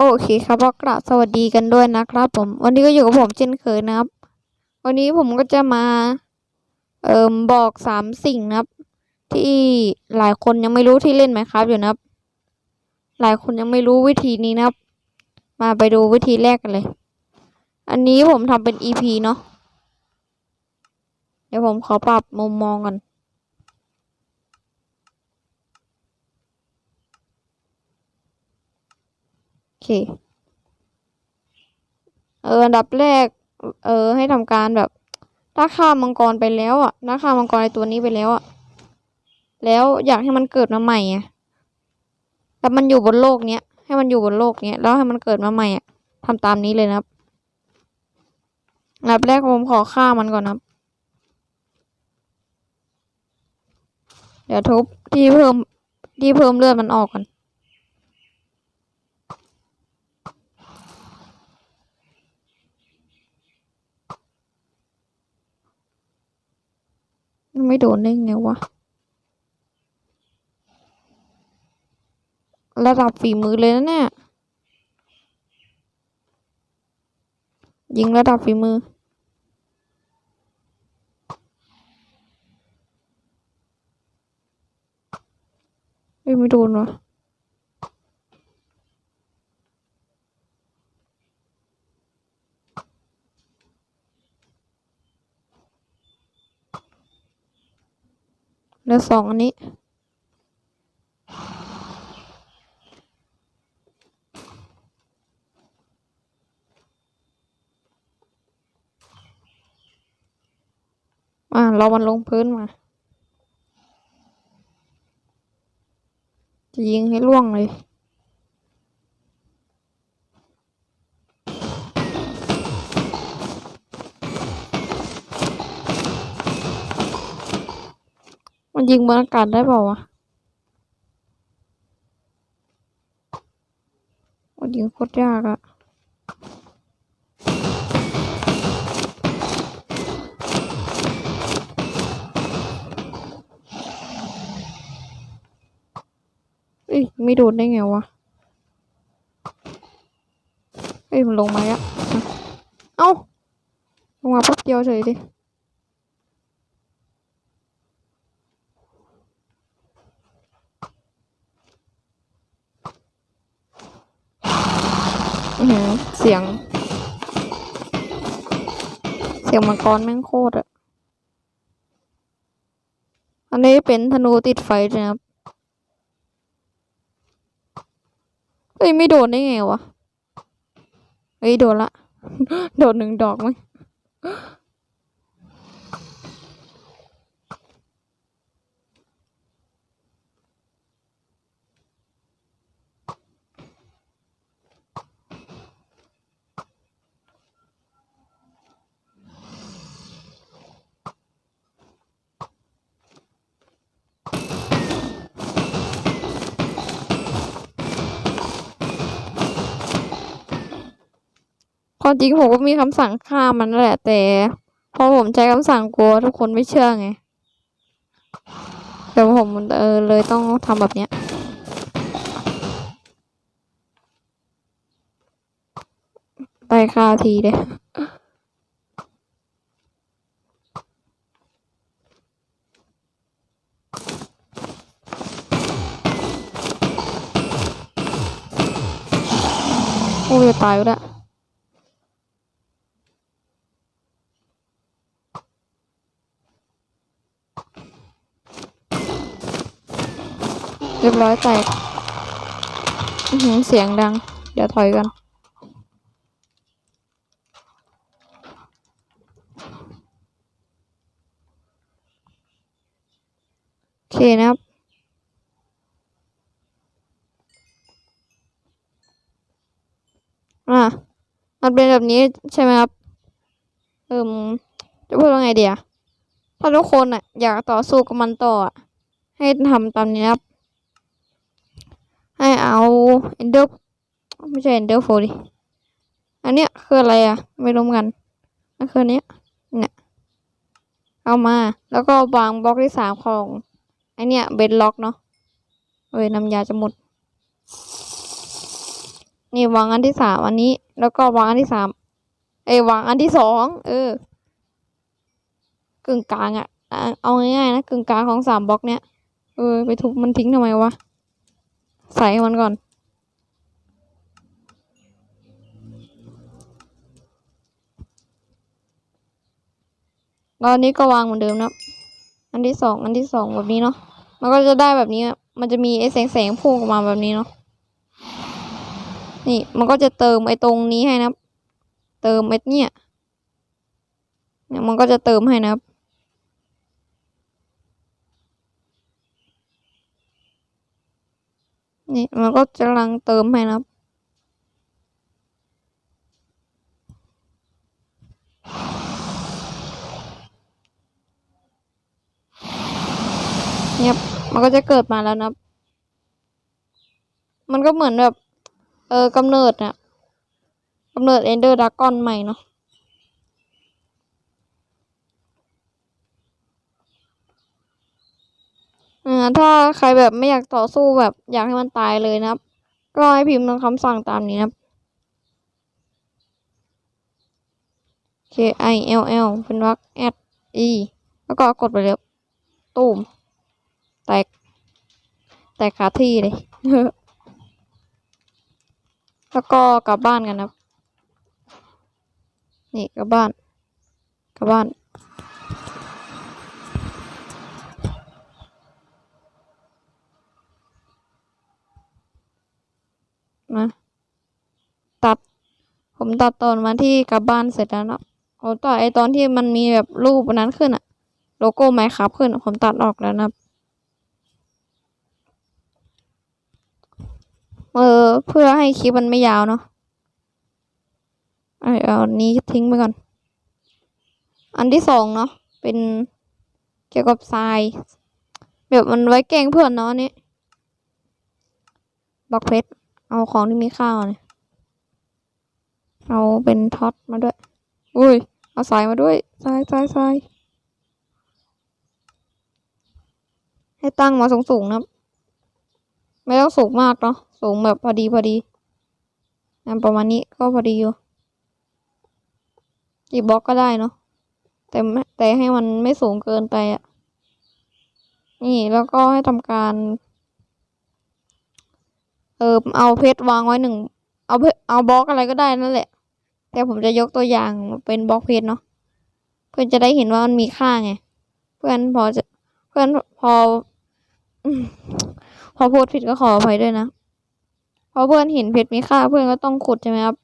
โอเคครับก็กราบสวัสดีกันด้วยนะครับ ผม วันนี้ก็อยู่กับผมเช่นเคยนะครับ วันนี้ผมก็จะมา เอ่มบอกสามสิ่งนะครับ ที่หลายคนยังไม่รู้ที่เล่นไหมครับอยู่นะครับ หลายคนยังไม่รู้วิธีนี้นะครับ มาไปดูวิธีแรกกันเลย อันนี้ผมทำเป็น EP เนาะเดี๋ยวผมขอปรับมุมมองกัน เคเอออันดับแรก เออ ให้ทำการแบบถ้าฆ่ามังกรไปแล้วอะถ้าฆ่ามังกรในตัวนี้ไปแล้วอะแล้วอยากให้มันเกิดมาใหม่อะแต่มันอยู่บนโลกเนี้ยให้มันอยู่บนโลกเนี้ยแล้วให้มันเกิดมาใหม่อะทำตามนี้เลยนะครับอันดับแรกผมขอฆ่ามันก่อนนะครับเดี๋ยวทุบที่เพิ่มที่เพิ่มเลือดมันออกกัน ไม่โดนได้ไงวะ ระดับฝีมือเลยนะเนี่ย ยิงระดับฝีมือ ไม่โดนวะ เหลือสองอันนี้ อ่าเรามันลงพื้นมา จะยิงให้ล่วงเลย มันยิงบนอากาศได้เปล่าวะมันยิงโคตรยากอะเอ้ยไม่โดนได้ไงวะ เอ้ยมันลงมาแล้วเอ้าลงมาแป๊บเดียวเฉยดิ อือหือ เสียง เสียงมังกรแม่งโคตรอะอันนี้เป็นธนูติดไฟนะครับเฮ้ยไม่โดนได้ไงวะ เฮ้ยโดนละ โดนหนึ่งดอกมั้ง ความจริงผมก็มีคำสั่งฆ่ามันแหละ แต่พอผมใช้คำสั่งกลัวทุกคนไม่เชื่อไงแต่ผมเออเลยต้องทำแบบเนี้ยไปฆ่าทีเลยโอ้ยตายแล้ว เรียบร้อยแตกเสียงดัง เดี๋ยวถอยกันโอเคนะครับอะมันเป็นแบบนี้ใช่ไหมครับ เอิ่มจะพูดว่าไงเดียถ้าทุกคนอะ อยากต่อสู้กับมันต่ออะให้ทำตามนี้ครับ เอา ender ไม่ใช่ ender f o ดิอันเนี้ยคืออะไรอะ ไม่รู้เหมือนกันนั่นคือเนี้ยเนี่ยเอามา แล้วก็วางบล็อกที่สามของไอเนี้ยเบดล็อกเนาะเอ้ยน้ำยาจะหมด นี่วางอันที่สามอันนี้ แล้วก็วางอันที่สามเอ้วางอันที่สองเออ กึ่งกลางอะ่ะ เอาง่ายๆนะกึ่งกลางของสามบล็อกเนี้ยเออไปทุบมันทิ้งทำไมวะ ใส่ให้มันก่อนแล้วอันนี้ก็วางเหมือนเดิมนะอันที่สองอันที่สองแบบนี้เนาะ มันก็จะได้แบบนี้ มันจะมีไอ้แสงแสงพุ่งออกมาแบบนี้เนาะ นี่ มันก็จะเติมไอ้ตรงนี้ให้นะ เติมไอ้เนี่ยเนี่ย มันก็จะเติมให้นะครับ นี่มันก็กำลังเติมให้นะครับเนี่ยมันก็จะเกิดมาแล้วนะครับ มันก็เหมือนแบบ เออกำเนิดน่ะกำเนิดเอนเดอร์ดากอนใหม่เนาะ อ่าถ้าใครแบบไม่อยากต่อสู้แบบ อยากให้มันตายเลยนะครับ ก็ให้พิมพ์คำสั่งตามนี้นะครับ K I L L เป็นวรรค at e แล้วก็กดไปเลยบตูมแตก แตกขาที่เลย แล้วก็กลับบ้านกันนะนี่กลับบ้าน กลับบ้าน นะ ตัด ผมตัดตอนวันที่กลับบ้านเสร็จแล้วเนาะผมตัดไอตอนที่มันมีแบบรูปนั้นขึ้นอะโลโก้ไมค์ครับขึ้น ผมตัดออกแล้วนะเออเพื่อให้คลิปมันไม่ยาวเนาะเอาเอาอันนี้ทิ้งไปก่อน อันที่สองเนาะเป็นเกี่ยวกับทรายแบบมันไว้แกงเพื่อนเนาะนนี่บล็อกเพชร เอาของที่มีค่าเนี่ยเอาเป็นท็อตมาด้วย อุ้ย เอาสายมาด้วย สายสายสายให้ตั้งมาสูงๆนะไม่ต้องสูงมากเนาะ สูงแบบพอดีพอดีอันประมาณนี้ก็พอดีอยู่กี่บล็อกก็ได้เนาะ แต่แต่ให้มันไม่สูงเกินไปอะนี่แล้วก็ให้ทำการ เออเอาเพชรวางไว้หนึ่งเอาเพชรเอาบล็อกอะไรก็ได้นั่นแหละ แต่ผมจะยกตัวอย่างเป็นบล็อกเพชรเนาะเพื่อนจะได้เห็นว่ามันมีค่าไง เพื่อนพอจะเพื่อนพอ พอพูดผิดก็ขออภัยด้วยนะพอเพื่อนเห็นเพชรมีค่า เพื่อนก็ต้องขุดใช่ไหมครับ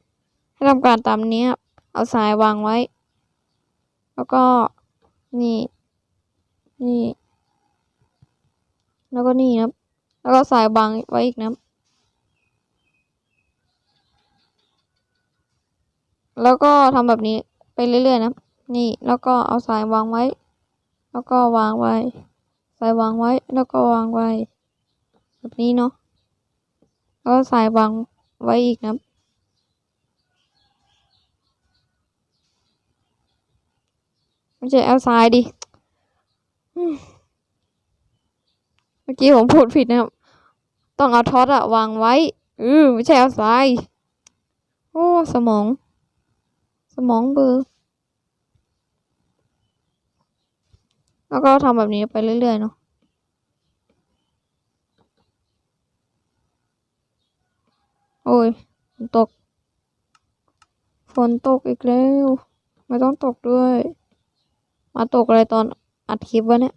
ให้ทำการตามนี้ครับเอาทรายวางไว้ แล้วก็นี่ นี่ แล้วก็นี่นะครับแล้วก็ทรายวางไว้อีกนะครับ แล้วก็ทำแบบนี้ไปเรื่อยๆนะ นี่ แล้วก็เอาทรายวางไว้ แล้วก็วางไว้ทรายวางไว้ แล้วก็วางไว้ แบบนี้เนาะ แล้วก็ทรายวางไว้อีกนะ ไม่ใช่เอาทรายดิ เมื่อกี้ผมพูดผิดนะครับ ต้องเอาท็อตอะวางไว้เออไม่ใช่เอาทราย โอ้ สมอง สมองเบลอร์แล้วก็ทำแบบนี้ไปเรื่อยๆเนาะโอ้ยฝนตก ฝนตกอีกแล้ว ไม่ต้องตกด้วย มาตกอะไรตอนอัดคลิปวะเนี่ย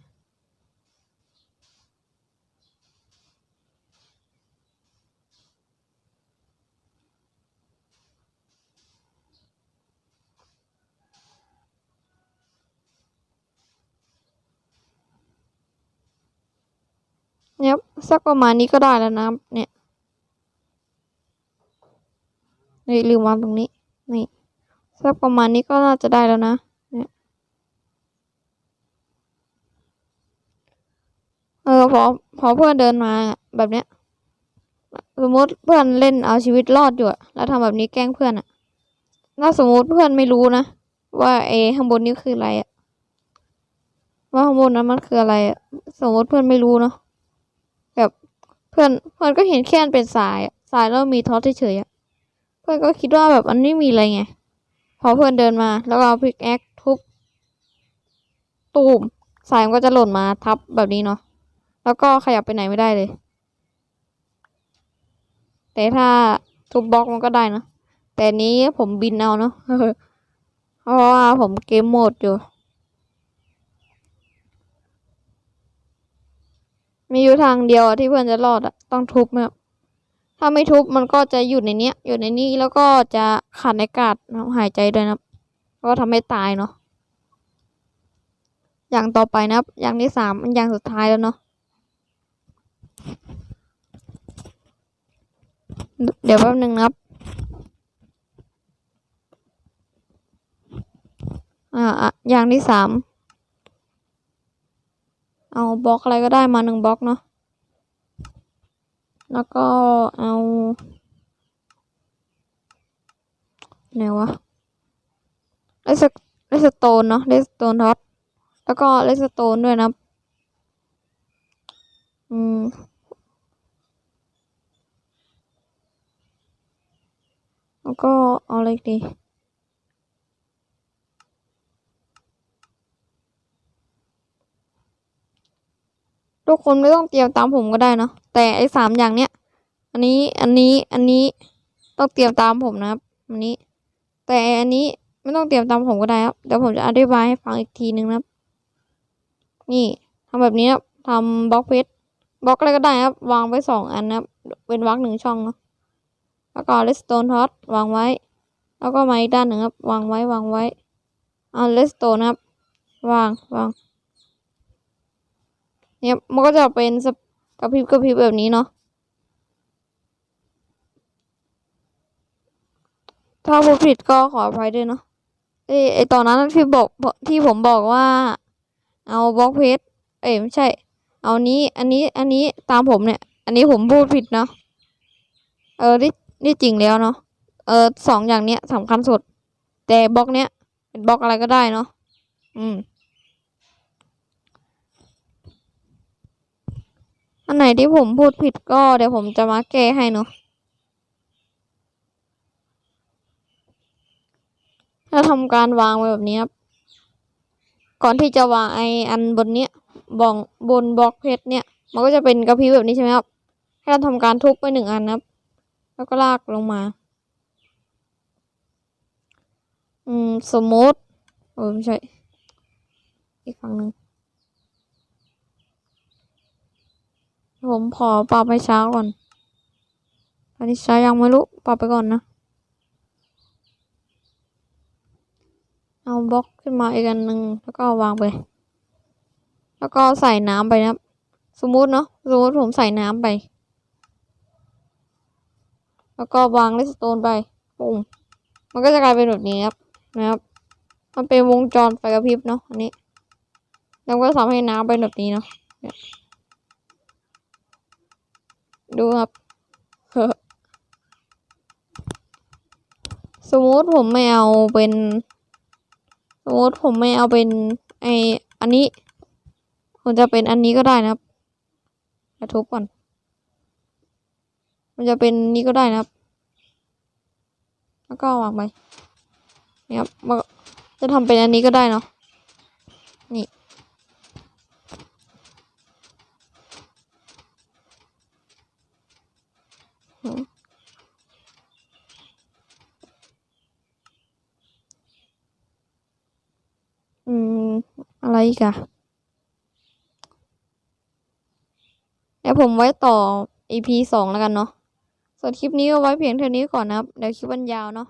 เนี่ยสักประมาณนี้ก็ได้แล้วนะเนี่ยนี่ลืมวางตรงนี้นี่สักประมาณนี้ก็น่าจะได้แล้วนะเนี่ยเออพอพอเพื่อนเดินมาแบบเนี้ยสมมติเพื่อนเล่นเอาชีวิตรอดอยู่อะแล้วทำแบบนี้แกล้งเพื่อนอะถ้าสมมติเพื่อนไม่รู้นะว่าเอข้างบนนี้คืออะไรอะว่าข้างบนนั้นมันคืออะไรอะสมมติเพื่อนไม่รู้เนาะ พื่อนเพื่อนก็เห็นแค่นเป็นสายสายแล้วมีท็อตเฉยๆอะพื่อนก็คิดว่าแบบมันไม่มีอะไรไงพอเพื่อนเดินมาแล้วเอาพิกแอคทุบตูมสายมันก็จะหล่นมาทับแบบนี้เนาะแล้วก็ขยับไปไหนไม่ได้เลย แต่ถ้าทุบบล็อกมันก็ได้เนะแต่นนี้ผมบินเอาเนาะเพราะว่าผมเกมโหมดอยู่ มีอยู่ทางเดียวที่เพื่อนจะรอดอะต้องทุบนะครับถ้าไม่ทุบมันก็จะอยู่ในเนี้ย อยู่ในนี้แล้วก็จะขาดอากาศหายใจด้วยนะครับก็ทำให้ตายเนาะอย่างต่อไปนะครับ อย่างที่สามอย่างสุดท้ายแล้วเนาะเดี๋ยวแป๊บหนึ่งนะครับ อ่าอย่างที่สาม เอาบล็อกอะไรก็ได้มาหนึ่งบล็อกเนาะแล้วก็เอาไหนวะเลสเลสโตนเนาะเลสโตนท็อตแล้วก็เลสโตนด้วยนะอืมแล้วก็เอาอะไรอีกดี ทุกคนไม่ต้องเตรียมตามผมก็ได้นะแต่ไอ้สามอย่างเนี้ย อันนี้อันนี้อันนี้ต้องเตรียมตามผมนะครับอันนี้ แต่อันนี้ไม่ต้องเตรียมตามผมก็ได้ครับเดี๋ยวผมจะอธิบายให้ฟังอีกทีนึงนะครับ นี่ทำแบบนี้ครับทำบล็อกเพชรบล็อกอะไรก็ได้ครับ วางไว้สองอันนะครับเป็นวรรคหนึ่งช่องนะแล้วก็เลสโตนท็อตวางไว้ แล้วก็ไมาอีกด้านหนึ่งครับ วางไว้วางไว้เอาเลสโตนครับ วางวาง เนี่ยมันก็จะเป็นกระพริบกระพริบแบบนี้เนาะถ้าพูดผิดก็ขออภัยด้วยเนาะเอไอตอนนั้นที่บอกที่ผมบอกว่า เอาบล็อกเพจเอ้ไม่ใช่ เอานี้อันนี้อันนี้ตามผมเนี่ย อันนี้ผมพูดผิดเนาะเออนี่นี่จริงแล้วเนาะเออสองอย่างเนี้ยสำคัญสุด แต่บล็อกเนี้ยเป็นบล็อกอะไรก็ได้เนาะอืม อันไหนที่ผมพูดผิดก็เดี๋ยวผมจะมาแก้ให้เนาะถ้าทำการวางไว้แบบนี้ครับ ก่อนที่จะวางไออันบนเนี้ยบองบนบล็อกเพชรเนี่ย มันก็จะเป็นกระพริบแบบนี้ใช่ไหมครับ ให้เราทำการทุบไปหนึ่งอันครับ แล้วก็ลากลงมา อืม สมมติโอ้ไม่ใช่ อีกฝั่งหนึ่ง ผมขอปรับไปช้าก่อนตอนนี้ช้ายังไม่รู้ ปรับไปก่อนนะ เอาบล็อกขึ้นมาอีกอันหนึ่งแล้วก็วางไป แล้วก็ใส่น้ำไปนะสมมติเนาะ สมมติผมใส่น้ำไป แล้วก็วางเลสโตนไปปุ่มมันก็จะกลายเป็นแบบนี้ครับ นะครับ มันเป็นวงจรไฟกระพริบเนาะ อันนี้ แล้วก็ทำให้น้ำเป็นแบบนี้เนาะ ดูครับสมมติผมไม่เอาเป็น สมมติผมไม่เอาเป็นไออันนี้ ผมจะเป็นอันนี้ก็ได้นะครับกระทุบก่อน มันจะเป็นนี้ก็ได้นะครับ แล้วก็วางไปนี่ครับจะทำเป็นอันนี้ก็ได้เนาะนี่ อืม อะไรอีกอะเดี๋ยวผมไว้ต่อ EP สองแล้วกันเนาะส่วนคลิปนี้ก็ไว้เพียงเท่านี้ก่อนนะครับ เดี๋ยวคลิปมันยาวเนาะ